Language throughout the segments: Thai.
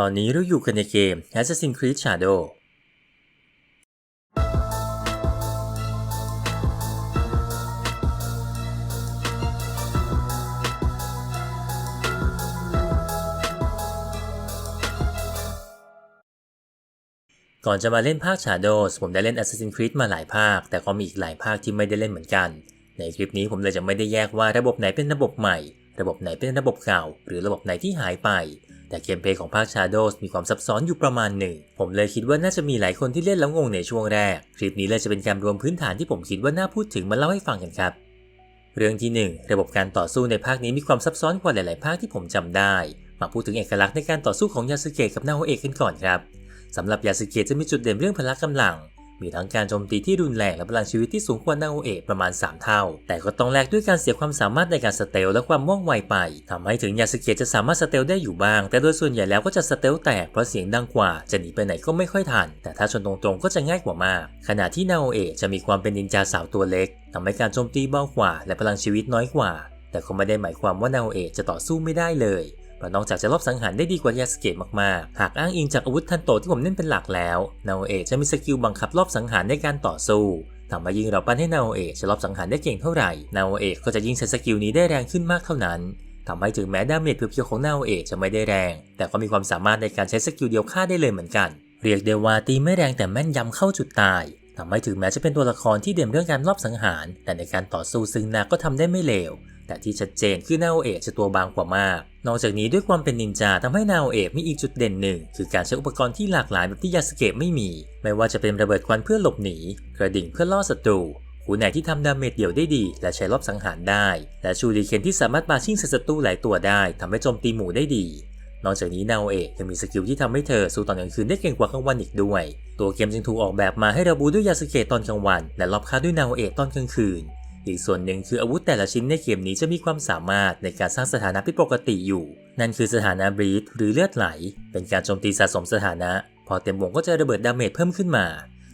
ตอนนี้เราอยู่กันในเกม Assassin's Creed Shadow ก่อนจะมาเล่นภาค Shadows ผมได้เล่น Assassin's Creed มาหลายภาค แต่ก็มีอีกหลายภาคที่ไม่ได้เล่นเหมือนกัน ในคลิปนี้ผมเลยจะไม่ได้แยกว่าระบบไหนเป็นระบบใหม่ ระบบไหนเป็นระบบเก่า หรือระบบไหนที่หายไป แต่เกมเพลย์ของภาค Shadows มีความซับซ้อนอยู่ประมาณหนึ่ง ผมเลยคิดว่าน่าจะมีหลายคนที่เล่นแล้วงงในช่วงแรก คลิปนี้เลยจะเป็นการรวมพื้นฐานที่ผมคิดว่าน่าพูดถึงมาเล่าให้ฟังกันครับ เรื่องที่ 1 ระบบการต่อสู้ในภาคนี้มีความซับซ้อนกว่าหลาย ๆ ภาคที่ผมจำได้ มาพูดถึงเอกลักษณ์ในการต่อสู้ของยาสึเกะกับนาโฮเอะกันก่อนครับสำหรับยาสึเกะจะมีจุดเด่นเรื่องพละกำลัง มีทั้งการโจมตีที่รุนแรงและพลังชีวิตที่สูงกว่านาโอเอะประมาณ 3 เท่า แต่ก็ต้องแลกด้วยการเสียความสามารถในการสเตลและความว่องไวไปทำให้ถึงยาสเกะจะสามารถสเตลได้อยู่บ้าง แต่โดยส่วนใหญ่แล้วก็จะสเตลแตกเพราะเสียงดังกว่า จะหนีไปไหนก็ไม่ค่อยทัน แต่ถ้าชนตรงๆก็จะง่ายกว่ามาก ขณะที่นาโอเอะจะมีความเป็นนินจาสาวตัวเล็กทำให้การโจมตีเบากว่า และพลังชีวิตน้อยกว่า แต่ก็ไม่ได้หมายความว่านาโอเอะจะต่อสู้ไม่ได้เลย ราะนอกจากจะลอบสังหารได้ดีกว่ายาสเกะมากๆ หากอ้างอิงจากอาวุธทันโตที่ผมเล่นเป็นหลักแล้วนาโอเอะจะมีสกิลบังคับลอบสังหารในการต่อสู้ทำให้ยิงเราปั้นให้นาโอเอะจะลอบสังหารได้เก่งเท่าไหร่นาโอเอะก็จะยิงใช้สกิลนี้ได้แรงขึ้นมากเท่านั้นทำให้ถึงแม้ดาเมจเพียวๆของนาโอเอะจะไม่ได้แรง แต่ก็มีความสามารถในการใช้สกิลเดียวฆ่าได้เลยเหมือนกัน เรียกได้ว่าตีไม่แรงแต่แม่นยำเข้าจุดตายทำให้ถึงแม้จะเป็นตัวละครที่เด่นเรื่องการลอบสังหาร แต่ในการต่อสู้ซึ่งนาก็ทำได้ไม่เลว แต่ที่ชัดเจนคือนาโอเอะจะตัวบางกว่ามาก นอกจากนี้ด้วยความเป็นนินจาทำให้นาโอเอะมีอีกจุดเด่นหนึ่ง คือการใช้อุปกรณ์ที่หลากหลายแบบที่ยาสเกะไม่มี ไม่ว่าจะเป็นระเบิดควันเพื่อหลบหนี กระดิ่งเพื่อล่อศัตรูหูไหนที่ทำดาเมจเดี่ยวได้ดี และใช้รอบสังหารได้ และชูริเคนที่สามารถปาชิ่งใส่ศัตรูหลายตัวได้ทำให้โจมตีหมู่ได้ดี นอกจากนี้นาโอเอะยังมีสกิลที่ทำให้เธอสู้ตอนกลางคืนได้เก่งกว่ากลางวันอีกด้วย ตัวเกมจึงถูกออกแบบมาให้เราบูด้วยยาสเกะตอนกลางวัน และรอบค่าด้วยนาโอเอะตอนกลางคืน อีกส่วนหนึ่งคืออาวุธแต่ละชิ้นในเกมนี้จะมีความสามารถในการสร้างสถานะผิดปกติอยู่ นั่นคือสถานะบรีดหรือเลือดไหล เป็นการโจมตีสะสมสถานะ พอเต็มวงก็จะระเบิดดาเมจเพิ่มขึ้นมา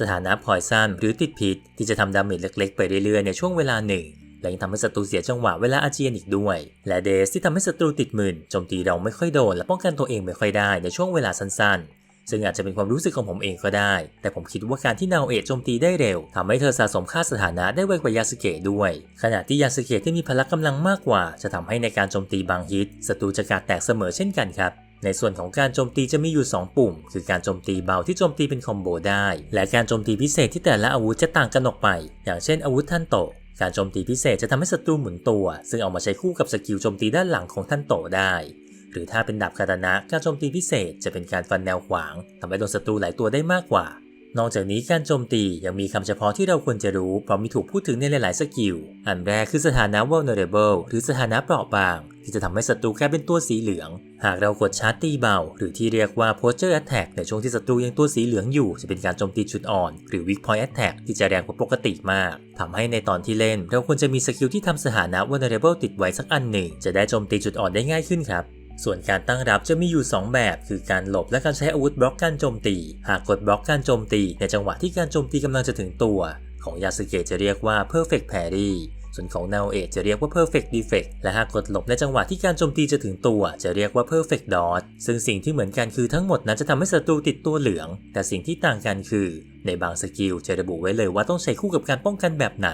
สถานะพอยซันหรือติดพิษ ที่จะทำดาเมจเล็กๆ ไปเรื่อยๆในช่วงเวลาหนึ่งและยังทำให้ศัตรูเสียจังหวะเวลาอาเจียนอีกด้วย และเดสที่ทำให้ศัตรูติดหมึนโจมตีเราไม่ค่อยโดนและป้องกันตัวเองไม่ค่อยได้ในช่วงเวลาสั้นๆ ซึ่งอาจจะเป็นความรู้สึกของผมเองก็ได้ แต่ผมคิดว่าการที่นาโอเอะโจมตีได้เร็วทำให้เธอสะสมค่าสถานะได้ไวกว่ายาสเกะด้วย ขณะที่ยาสเกะที่มีพละกำลังมากกว่า จะทำให้ในการโจมตีบางฮิตศัตรูจะกาดแตกเสมอเช่นกันครับในส่วนของการโจมตีจะมีอยู่ 2 ปุ่ม คือการโจมตีเบาที่โจมตีเป็นคอมโบได้ และการโจมตีพิเศษที่แต่ละอาวุธจะต่างกันออกไป อย่างเช่นอาวุธท่านโตการโจมตีพิเศษจะทำให้ศัตรูหมุนตัว ซึ่งเอามาใช้คู่กับสกิลโจมตีด้านหลังของท่านโตได้ หรือถ้าเป็นดาบคาตานะการโจมตีพิเศษจะเป็นการฟันแนวขวางทำให้โดนศัตรูหลายตัวได้มากกว่า นอกจากนี้การโจมตียังมีคำเฉพาะที่เราควรจะรู้เพราะมีถูกพูดถึงในหลาย ๆ สกิล อันแรกคือสถานะ vulnerable หรือสถานะเปราะบาง ที่จะทำให้ศัตรูกลายเป็นตัวสีเหลือง หากเรากดชาร์จตีเบา หรือที่เรียกว่า posture attack ในช่วงที่ศัตรูยังตัวสีเหลืองอยู่ จะเป็นการโจมตีจุดอ่อน หรือ weak point attack ที่จะแรงกว่าปกติมากทำให้ในตอนที่เล่น เราควรจะมีสกิลที่ทำสถานะ vulnerable ติดไว้สักอันหนึ่ง จะได้โจมตีจุดอ่อนได้ง่ายขึ้นครับ ส่วนการตั้งรับจะมีอยู่ 2 แบบ คือการหลบและการใช้อาวุธบล็อกการโจมตี หากกดบล็อกการโจมตี ในจังหวะที่การโจมตีกำลังจะถึงตัว ของยาสึเกะจะเรียกว่า perfect parry ส่วนของนาเอจะเรียกว่า perfect defect และหากกดหลบในจังหวะที่การโจมตีจะถึงตัว จะเรียกว่า perfect dodge ซึ่งสิ่งที่เหมือนกันคือทั้งหมดนั้นจะทำให้ศัตรูติดตัวเหลือง แต่สิ่งที่ต่างกันคือ ในบางสกิลจะระบุไว้เลยว่าต้องใช้คู่กับการป้องกันแบบไหน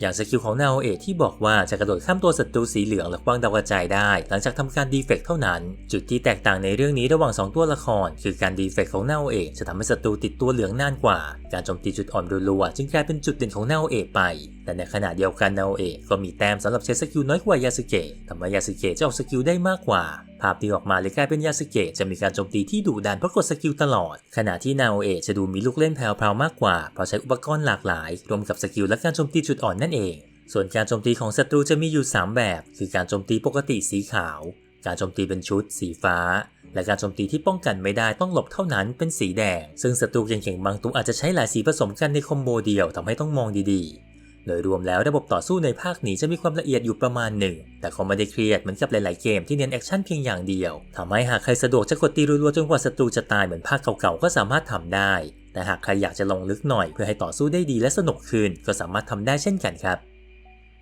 อย่างสกิลของนาโอเอะที่บอกว่าจะกระโดดข้ามตัวศัตรูสีเหลืองและคว้างดาวกระจายได้ หลังจากทำการดีเฟกเท่านั้น จุดที่แตกต่างในเรื่องนี้ระหว่าง 2 ตัวละคร คือการดีเฟกของนาโอเอะจะทำให้ศัตรูติดตัวเหลืองนานกว่า การโจมตีจุดอ่อนรัวๆจึงกลายเป็นจุดเด่นของนาโอเอะไป แต่ในขณะเดียวกันนาโอเอะก็มีแต้มสำหรับใช้สกิลน้อยกว่ายาสึเกะทำให้ยาสึเกะจะออกสกิลได้มากกว่าภาพที่ออกมาเลยกลายเป็นยาสึเกะจะมีการโจมตีที่ดุดันเพราะกดสกิลตลอด ขณะที่นาโอเอะจะดูมีลูกเล่นแพรวมากกว่าเพราะใช้อุปกรณ์หลากหลาย รวมกับสกิลและการโจมตีจุดอ่อนนั่นเอง ส่วนการโจมตีของศัตรูจะมีอยู่ 3 แบบ คือการโจมตีปกติสีขาว การโจมตีเป็นชุด สีฟ้า และการโจมตีที่ป้องกันไม่ได้ต้องหลบเท่านั้นเป็นสีแดง ซึ่งศัตรูเก่งๆบางตัวอาจจะใช้หลายสีผสมกันในคอมโบเดียวทำให้ต้องมองดีๆ โดยรวมแล้วระบบต่อสู้ในภาคนี้จะมีความละเอียดอยู่ประมาณหนึ่ง แต่คงไม่ได้เครียดเหมือนกับหลายๆเกมที่เน้นแอคชั่นเพียงอย่างเดียวทำให้หากใครสะดวกจะกดตีรัวๆจนกว่าศัตรูจะตายเหมือนภาคเก่าๆก็สามารถทำได้ แต่หากใครอยากจะลงลึกหน่อยเพื่อให้ต่อสู้ได้ดีและสนุกขึ้นก็สามารถทำได้เช่นกันครับ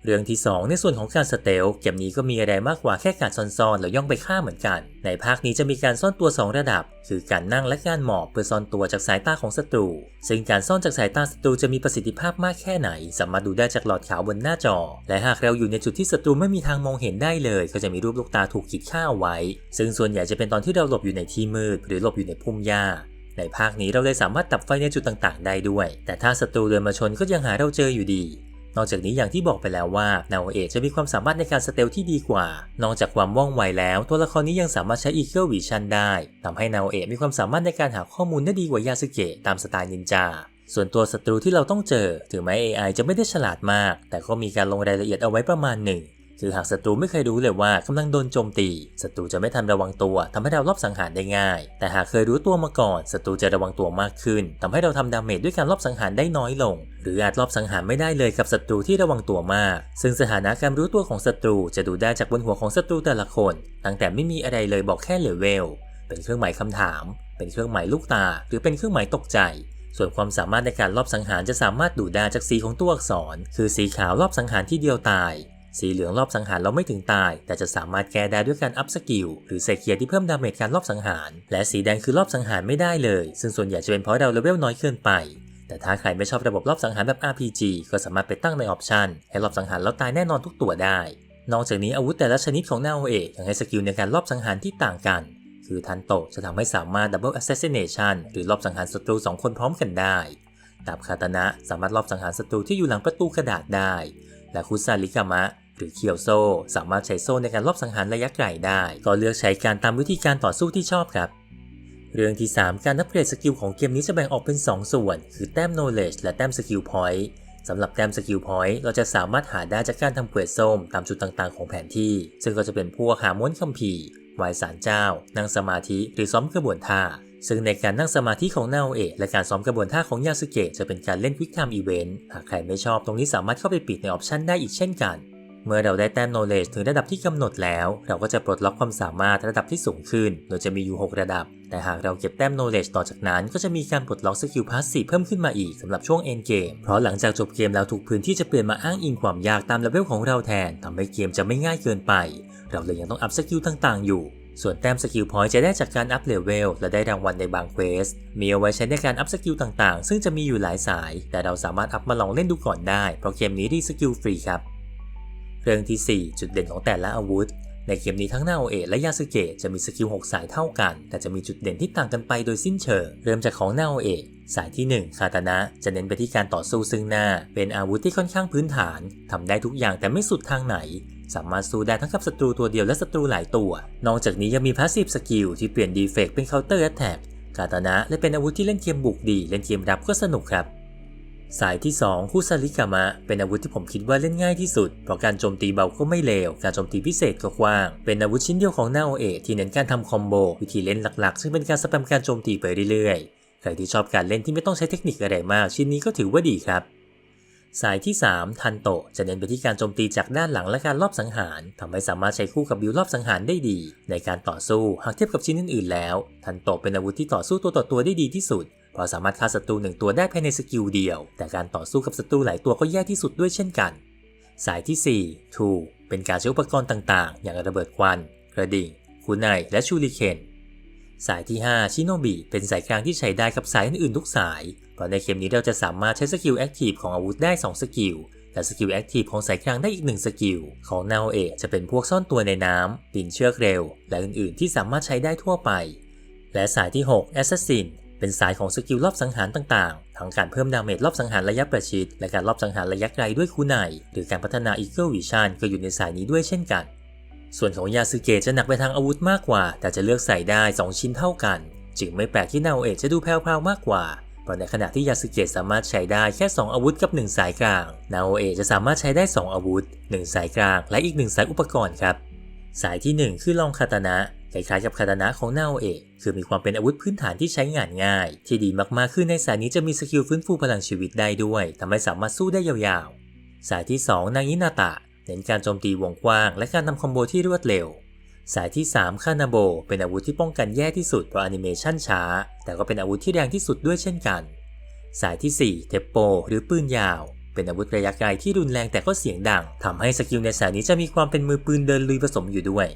เรื่องที่ 2 ในส่วนของการสเตลเกมนี้ก็มีอะไรมากกว่าแค่การซ่อนๆแล้วย่องไปฆ่าเหมือนกัน ในภาคนี้จะมีการซ่อนตัว 2 ระดับ คือการนั่งและการหมอบเพื่อซ่อนตัวจากสายตาของศัตรู ซึ่งการซ่อนจากสายตาศัตรูจะมีประสิทธิภาพมากแค่ไหน สามารถดูได้จากหลอดขาวบนหน้าจอ และหากเราอยู่ในจุดที่ศัตรูไม่มีทางมองเห็นได้เลย ก็จะมีรูปลูกตาถูกขีดค่าเอาไว้ ซึ่งส่วนใหญ่จะเป็นตอนที่เราหลบอยู่ในที่มืด หรือหลบอยู่ในพุ่มหญ้า ในภาคนี้เราเลยสามารถดับไฟในจุดต่างๆ ได้ด้วย แต่ถ้าศัตรูเดินมาชนก็ยังหาเราเจออยู่ดี นอกจากนี้อย่างที่บอกไปแล้วว่านาโอเอะจะมีความสามารถในการสเตลที่ดีกว่า นอกจากความว่องไวแล้ว ตัวละครนี้ยังสามารถใช้ Eagle Vision ได้ทำให้นาโอเอะมีความสามารถในการหาข้อมูลได้ดีกว่ายาสึเกะตามสไตล์นินจาส่วนตัวศัตรูที่เราต้องเจอ ถึงแม้ AI จะไม่ได้ฉลาดมาก แต่ก็มีการลงรายละเอียดเอาไว้ประมาณหนึ่ง คือหากศัตรูไม่เคยรู้เลยว่ากำลังโดนโจมตีศัตรูจะไม่ทันระวังตัวทำให้เราลอบสังหารได้ง่าย แต่หากเคยรู้ตัวมาก่อนศัตรูจะระวังตัวมากขึ้นทำให้เราทำดาเมจด้วยการลอบสังหารได้น้อยลง หรืออาจลอบสังหารไม่ได้เลยกับศัตรูที่ระวังตัวมาก ซึ่งสถานะการรู้ตัวของศัตรูจะดูได้จากบนหัวของศัตรูแต่ละคน ตั้งแต่ไม่มีอะไรเลยบอกแค่เลเวลเป็นเครื่องหมายคำถาม เป็นเครื่องหมายลูกตา หรือเป็นเครื่องหมายตกใจ ส่วนความสามารถในการลอบสังหารจะสามารถดูได้จากสีของตัวอักษร คือสีขาวลอบสังหารที่เดียวตาย สีเหลืองรอบสังหารเราไม่ถึงตาย แต่จะสามารถแก้ได้ด้วยการอัพสกิลหรือใส่เคียที่เพิ่มดาเมจการรอบสังหาร และสีแดงคือรอบสังหารไม่ได้เลย ซึ่งส่วนใหญ่จะเป็นเพราะเราเลเวลน้อยเกินไป แต่ถ้าใครไม่ชอบระบบรอบสังหารแบบ RPG ก็สามารถไปตั้งในออปชันให้รอบสังหารแล้วตายแน่นอนทุกตัวได้ นอกจากนี้อาวุธแต่ละชนิดของนาโอเอะยังให้สกิลในการรอบสังหารที่ต่างกัน คือทันโตจะทำให้สามารถ Double Assassination หรือรอบสังหารศัตรูสองคนพร้อมกันได้ดาบคาตานะสามารถรอบสังหารศัตรูที่อยู่หลังประตูกระดาษได้ และคุซาริกามะ หรือเคียวโซสามารถใช้โซ่ในการรอบสังหารระยะไกลได้ ก็เลือกใช้การตามวิธีการต่อสู้ที่ชอบครับ เรื่องที่ 3 การอัปเกรดสกิลของเกมนี้จะแบ่งออกเป็น 2 ส่วน คือแต้ม knowledge และแต้ม skill point สำหรับแต้ม skill point เราจะสามารถหาได้จากการทำเควสส้มตามจุดต่างๆของแผนที่ ซึ่งก็จะเป็นพวกหาม้วนคัมภีร์ไหวสารเจ้า นั่งสมาธิหรือซ้อมกระบวนท่า ซึ่งในการนั่งสมาธิของนาโอเอะและการซ้อมกระบวนท่าของยาสึเกะจะเป็นการเล่น Quick Time Event หากใครไม่ชอบตรงนี้สามารถเข้าไปปิดในออปชันได้อีกเช่นกัน เมื่อเราได้แต้ม knowledge ถึงระดับที่กำหนดแล้ว เราก็จะปลดล็อกความสามารถระดับที่สูงขึ้น โดยจะมีอยู่ 6 ระดับ แต่หากเราเก็บแต้ม knowledge ต่อจากนั้น ก็จะมีการปลดล็อกสกิลพาสซีฟเพิ่มขึ้นมาอีกสำหรับช่วง end game เพราะหลังจากจบเกมแล้วทุกพื้นที่จะเปลี่ยนมาอ้างอิงความยากตามเลเวลของเราแทนทำให้เกมจะไม่ง่ายเกินไป เราเลยยังต้องอัพสกิลต่างๆ อยู่ส่วนแต้มสกิลพอยต์จะได้จากการอัพเลเวลและได้รางวัลในบางเควส มีเอาไว้ใช้ในการอัพสกิลต่างๆ ซึ่งจะมีอยู่หลายสาย แต่เราสามารถอัพมาลองเล่นดูก่อนได้ เพราะเกมนี้รีสกิลฟรีครับ เรื่องที่ 4 จุดเด่นของแต่ละอาวุธ ในเกมนี้ทั้งนาโอเอะและยาสึเกะจะมีสกิล 6 สายเท่ากัน แต่จะมีจุดเด่นที่ต่างกันไปโดยสิ้นเชิง เริ่มจากของนาโอเอะสายที่ 1 คาตานะ จะเน้นไปที่การต่อสู้ซึ่งหน้า เป็นอาวุธที่ค่อนข้างพื้นฐานทำได้ทุกอย่างแต่ไม่สุดทางไหน สามารถสู้ได้ทั้งกับศัตรูตัวเดียวและศัตรูหลายตัว นอกจากนี้ยังมีพาสซีฟสกิลที่เปลี่ยนดีเฟกเป็นเคาน์เตอร์แอตแทกคาตานะและเป็นอาวุธที่เล่นเกมบุกดี เล่นเกมรับก็สนุกครับ สายที่ 2 คุซาริกามะ เป็นอาวุธที่ผมคิดว่าเล่นง่ายที่สุด เพราะการโจมตีเบาก็ไม่เลว การโจมตีพิเศษก็กว้าง เป็นอาวุธชิ้นเดียวของนาโอเอะที่เน้นการทำคอมโบ วิธีเล่นหลักๆ ซึ่งเป็นการสแปมการโจมตีไปเรื่อยๆ ใครที่ชอบการเล่นที่ไม่ต้องใช้เทคนิคอะไรมาก ชิ้นนี้ก็ถือว่าดีครับ สายที่ 3 ทันโตจะเน้นไปที่การโจมตีจากด้านหลังและการลอบสังหารทำให้สามารถใช้คู่กับบิวลอบสังหารได้ดี ในการต่อสู้ หากเทียบกับชิ้นอื่นๆแล้ว ทันโตเป็นอาวุธที่ต่อสู้ตัวต่อตัวได้ดีที่สุด เพราะสามารถฆ่าศัตรูหนึ่งตัวได้ภายในสกิลเดียว แต่การต่อสู้กับศัตรูหลายตัวก็แย่ที่สุดด้วยเช่นกัน สายที่4ทูเป็นการใช้อุปกรณ์ต่างๆ อย่างระเบิดควัน กระดิ่งคูไนและชูริเคนสายที่ 5 ชิโนบิเป็นสายกลางที่ใช้ได้กับสายอื่นๆทุกสาย เพราะในเกมนี้เราจะสามารถใช้สกิลแอคทีฟของอาวุธได้ 2 สกิล และสกิลแอคทีฟของสายกลางได้อีก 1 สกิล ของนาโอเอะจะเป็นพวกซ่อนตัวในน้ำปีนเชือกเร็ว และอื่นๆ ที่สามารถใช้ได้ทั่วไป และสายที่ 6 Assassin เป็นสายของสกิลรอบสังหารต่างๆ ทั้งการเพิ่มดาเมจรอบสังหารระยะประชิด และการรอบสังหารระยะไกลด้วยคูไนหรือการพัฒนา Eagle Vision ก็อยู่ในสายนี้ด้วยเช่นกัน ส่วนของยาสึเกะจะหนักไปทางอาวุธมากกว่า แต่จะเลือกใส่ได้ 2 ชิ้นเท่ากัน จึงไม่แปลกที่นาโอเอะจะดูแพรวๆมากกว่าเพราะในขณะที่ยาสึเกะสามารถใช้ได้แค่ 2 อาวุธกับ 1 สายกลาง นาโอเอะจะสามารถใช้ได้ 2 อาวุธ 1 สายกลาง และอีก 1 สายอุปกรณ์ครับ สายที่ 1 คือลองคาตานะ คล้ายๆกับคาตานะของนาโอเอะคือมีความเป็นอาวุธพื้นฐานที่ใช้งานง่าย ที่ดีมากๆคือในสายนี้จะมีสกิลฟื้นฟูพลังชีวิตได้ด้วยทำให้สามารถสู้ได้ยาวๆ สายที่ 2 นางินาตะ เน้นการโจมตีวงกว้าง และการทำคอมโบที่รวดเร็ว สายที่ 3 คานาโบ เป็นอาวุธที่ป้องกันแย่ที่สุดเพราะแอนิเมชันช้า แต่ก็เป็นอาวุธที่แรงที่สุดด้วยเช่นกัน สายที่ 4 เทปโป หรือปืนยาวเป็นอาวุธระยะไกลที่รุนแรงแต่ก็เสียงดังทำให้สกิลในสายนี้จะมีความเป็นมือปืนเดินลุยผสมอยู่ด้วย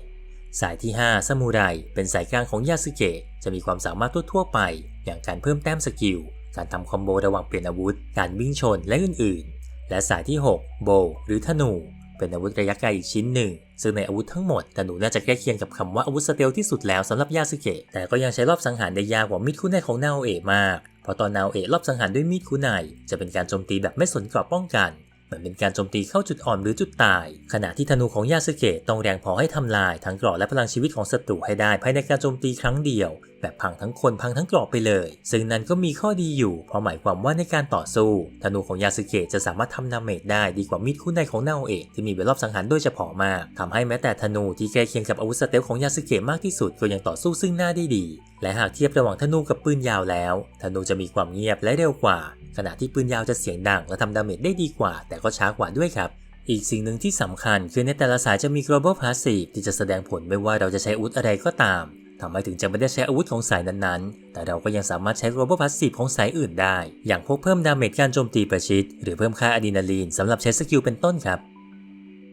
สายที่ 5 ซามูไร เป็นสายกลางของยาสึเกะ จะมีความสามารถทั่วๆไป อย่างการเพิ่มแต้มสกิล การทำคอมโบระหว่างเปลี่ยนอาวุธ การวิ่งชนและอื่นๆ และสายที่ 6 โบ หรือธนู เป็นอาวุธระยะไกลอีกชิ้นหนึ่ง ซึ่งในอาวุธทั้งหมดธนูน่าจะใกล้เคียงกับคำว่าอาวุธสเตลที่สุดแล้วสำหรับยาสึเกะ แต่ก็ยังใช้รอบสังหารได้ยากกว่ามิดคุไนของนาโอเอะมาก เพราะตอนนาโอเอะรอบสังหารด้วยมีดคุไนจะเป็นการโจมตีแบบไม่สนกรอบป้องกัน มือนเป็นการโจมตีเข้าจุดอ่อนหรือจุดตาย ขณะที่ธนูของยาสึเกะต้องแรงพอให้ทำลายทั้งเกราะและพลังชีวิตของศัตรูให้ได้ภายในการโจมตีครั้งเดียว แบบพังทั้งคนพังทั้งเกราะไปเลย ซึ่งนั้นก็มีข้อดีอยู่ เพราะหมายความว่าในการต่อสู้ ธนูของยาสึเกะจะสามารถทำดาเมจได้ดีกว่ามีดคู่ในของนาโอเอะที่มีเวลรอบสังหารโดยเฉพาะมากทำให้แม้แต่ธนูที่ใกล้เคียงกับอาวุธสเตลของยาสึเกะมากที่สุดก็ยังต่อสู้ซึ่งหน้าได้ดี และหากเทียบระหว่างธนูกับปืนยาวแล้ว ธนูจะมีความเงียบและเร็วกว่า ขณะที่ปืนยาวจะเสียงดังและทำดาเมจได้ดีกว่า แต่ก็ช้ากว่าด้วยครับ อีกสิ่งหนึ่งที่สำคัญคือในแต่ละสายจะมี global passive ที่จะแสดงผลไม่ว่าเราจะใช้อาวุธอะไรก็ตามทำให้ถึงจะไม่ได้ใช้อาวุธของสายนั้นๆ แต่เราก็ยังสามารถใช้ global passive ของสายอื่นได้ อย่างพวกเพิ่มดาเมจการโจมตีประชิด หรือเพิ่มค่าอะดรีนาลีนสำหรับใช้สกิลเป็นต้นครับ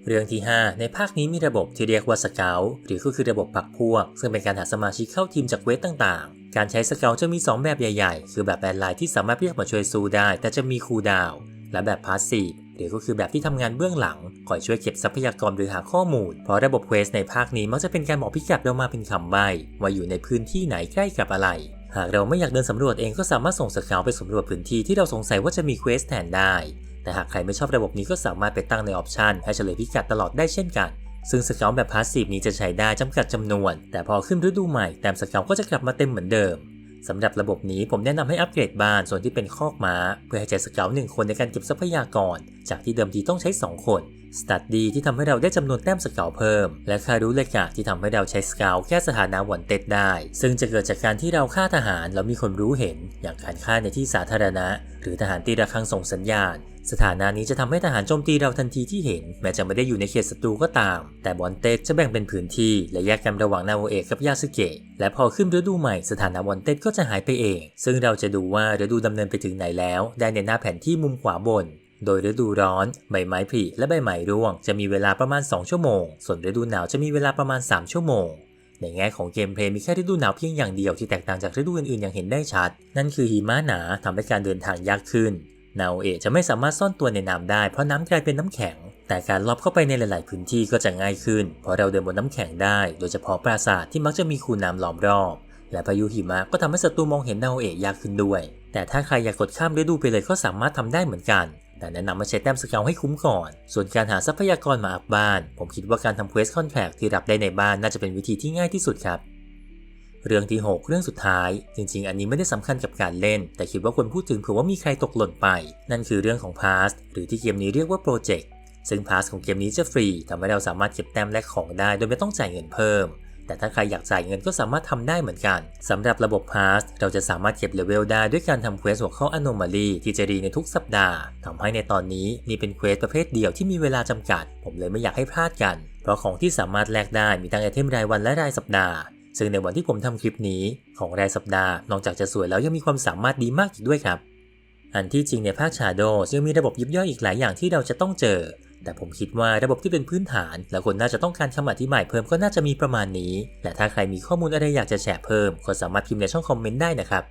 เรื่องที่ 5 ในภาคนี้มีระบบที่เรียกว่าสเกลหรือก็คือระบบปักพวก ซึ่งเป็นการหาสมาชิกเข้าทีมจากเวทต่าง การใช้สเกลจะมี 2 แบบใหญ่ๆ คือแบบแบนไลน์ที่สามารถเรียกมาช่วยสู้ได้ แต่จะมีคูดาว และแบบพาสซีฟหรือก็คือแบบที่ทำงานเบื้องหลัง คอยช่วยเก็บทรัพยากรหรือหาข้อมูล เพราะระบบเควสในภาคนี้มักจะเป็นการบอกพิกัดเรามาเป็นคำใบ้ว่าอยู่ในพื้นที่ไหนใกล้กับอะไร หากเราไม่อยากเดินสำรวจเองก็สามารถส่งสเกลไปสำรวจพื้นที่ที่เราสงสัยว่าจะมีเควสแทนได้ แต่หากใครไม่ชอบระบบนี้ก็สามารถไปตั้งในออปชันให้เฉลยพิกัดตลอดได้เช่นกัน ซึ่งสเกลแบบพาสซีฟนี้จะใช้ได้จำกัดจำนวน แต่พอขึ้นฤดูใหม่แต้มสเกลก็จะกลับมาเต็มเหมือนเดิมสำหรับระบบนี้ผมแนะนำให้อัปเกรดบ้านส่วนที่เป็นคอกม้า เพื่อให้ใจสเกลหนึ่งคนในการเก็บทรัพยากร จากที่เดิมทีต้องใช้ 2 คน สตัดดีที่ทำให้เราได้จำนวนแต้มสเกลเพิ่ม และคารุเลกะที่ทำให้เราใช้สเกลแค่สถานะวันเต็ดได้ ซึ่งจะเกิดจากการที่เราฆ่าทหารแล้วมีคนรู้เห็น อย่างการฆ่าในที่สาธารณะ หรือทหารตีระฆังส่งสัญญาณสถานะนี้จะทำให้ทหารโจมตีเราทันทีที่เห็น แม้จะไม่ได้อยู่ในเขตศัตรูก็ตาม แต่บอนเต็ดจะแบ่งเป็นพื้นที่ และแยกกันระหว่างนาโอเอะกับยาสึเกะและพอขึ้นฤดูใหม่สถานะบอนเต็ดก็จะหายไปเอง ซึ่งเราจะดูว่าฤดูดำเนินไปถึงไหนแล้ว ได้ในหน้าแผนที่มุมขวาบน โดยฤดูร้อน ใบไม้ผลิและใบไม้ร่วงจะมีเวลาประมาณ 2 ชั่วโมง ส่วนฤดูหนาวจะมีเวลาประมาณ 3 ชั่วโมง ในแง่ของเกมเพลย์มีแค่ฤดูหนาวเพียงอย่างเดียวที่แตกต่างจากฤดูอื่นๆอย่างเห็นได้ชัด นั่นคือหิมะหนาทำให้การเดินทางยากขึ้น นาโอเอะจะไม่สามารถซ่อนตัวในน้ำได้เพราะน้ำกลายเป็นน้ำแข็ง แต่การลอบเข้าไปในหลาย ๆ พื้นที่ก็จะง่ายขึ้น เพราะเราเดินบนน้ำแข็งได้ โดยเฉพาะปราสาทที่มักจะมีคูน้ำล้อมรอบ และพายุหิมะก็ทำให้ศัตรูมองเห็นนาโอเอะยากขึ้นด้วย แต่ถ้าใครอยากกดข้ามฤดูไปเลยก็สามารถทำได้เหมือนกัน แต่แนะนำมาใช้แต้มสเกลให้คุ้มก่อน ส่วนการหาทรัพยากรมาอัพบ้าน ผมคิดว่าการทำเควสคอนแทคที่รับได้ในบ้านน่าจะเป็นวิธีที่ง่ายที่สุดครับ เรื่องที่ 6 เรื่องสุดท้าย จริง ๆ อันนี้ไม่ได้สำคัญกับการเล่น แต่คิดว่าควรพูดถึงเผื่อว่ามีใครตกหล่นไป นั่นคือเรื่องของ Pass หรือที่เกมนี้เรียกว่า Project ซึ่ง Pass ของเกมนี้จะฟรีทำให้เราสามารถเก็บแต้มและของได้ โดยไม่ต้องจ่ายเงินเพิ่ม แต่ถ้าใครอยากจ่ายเงินก็สามารถทำได้เหมือนกันสำหรับระบบ Pass เราจะสามารถเก็บเลเวลได้ด้วยการทำเควสหัวข้อ Anomaly ที่จะรีในทุกสัปดาห์ทำให้ในตอนนี้นี่เป็นเควสประเภทเดียวที่มีเวลาจำกัด ผมเลยไม่อยากให้พลาดกัน เพราะของที่สามารถแลกได้มีทั้งไอเทมรายวันและรายสัปดาห์ซึ่งในวันที่ผมทำคลิปนี้ของรายสัปดาห์ นอกจากจะสวยแล้วยังมีความสามารถดีมากอีกด้วยครับ อันที่จริงในภาค Shadow ยังมีระบบยิบย่อยอีกหลายอย่างที่เราจะต้องเจอ แต่ผมคิดว่าระบบที่เป็นพื้นฐาน และคนน่าจะต้องการคำอธิบายเพิ่มก็น่าจะมีประมาณนี้ และถ้าใครมีข้อมูลอะไรอยากจะแชร์เพิ่มก็สามารถพิมพ์ในช่องคอมเมนต์ได้นะครับ